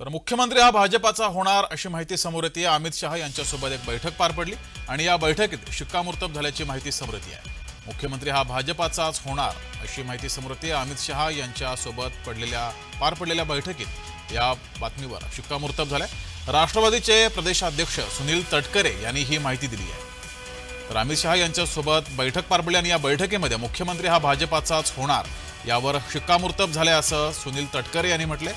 तर मुख्यमंत्री हा भाजपाचा होणार अशी माहिती समोर येते. अमित शहा यांच्यासोबत एक बैठक पार पडली आणि या बैठकीत शिक्कामोर्तब झाल्याची माहिती समोर येते. आहे मुख्यमंत्री हा भाजपाचाच होणार अशी माहिती समोर येते. अमित शहा यांच्यासोबत पडलेल्या पार पडलेल्या बैठकीत या बातमीवर शिक्कामोर्तब झालाय. राष्ट्रवादीचे प्रदेशाध्यक्ष सुनील तटकरे यांनी ही माहिती दिली आहे. तर अमित शहा यांच्यासोबत बैठक पार पडली आणि या बैठकीमध्ये मुख्यमंत्री हा भाजपाचाच होणार यावर शिक्कामोर्तब झाले असं सुनील तटकरे यांनी म्हटले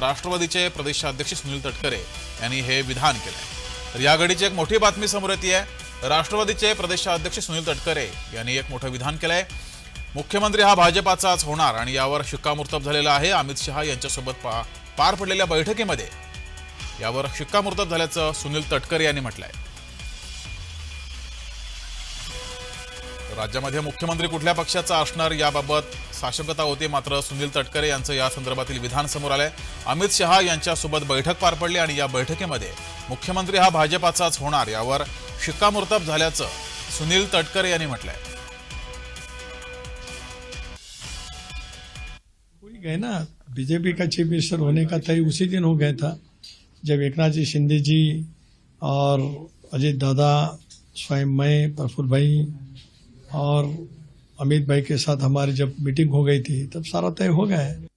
राष्ट्रवादीचे प्रदेशाध्यक्ष सुनील तटकरे यांनी हे विधान केलंय. तर या घडीची एक मोठी बातमी समोर येते आहे. राष्ट्रवादीचे प्रदेशाध्यक्ष सुनील तटकरे यांनी एक मोठं विधान केलंय. मुख्यमंत्री हा भाजपाचाच होणार आणि यावर शिक्कामोर्तब झालेला आहे. अमित शहा यांच्यासोबत पा पार पडलेल्या बैठकीमध्ये यावर शिक्कामोर्तब झाल्याचं सुनील तटकरे यांनी म्हटलं आहे राज्यामध्ये मुख्यमंत्री कुठल्या पक्षाचा असणार याबाबत साशंकता होती मात्र सुनील तटकरे यांचं या संदर्भातील विधान समोर आलंय. अमित शहा यांच्यासोबत बैठक पार पडली आणि या बैठकीमध्ये मुख्यमंत्री हा भाजपाचाच होणार यावर शिक्कामोर्तब झाल्याचं सुनील तटकरे यांनी म्हटलंय. गए ना बीजेपी का चीफ मिनिस्टर होने का तय उसी दिन हो गया था जब एकनाथ जी शिंदे जी और अजीत दादा स्वयं मैं प्रफुल्ल भाई और अमित भाई के साथ हमारी जब मीटिंग हो गई थी तब सारा तय हो गया है।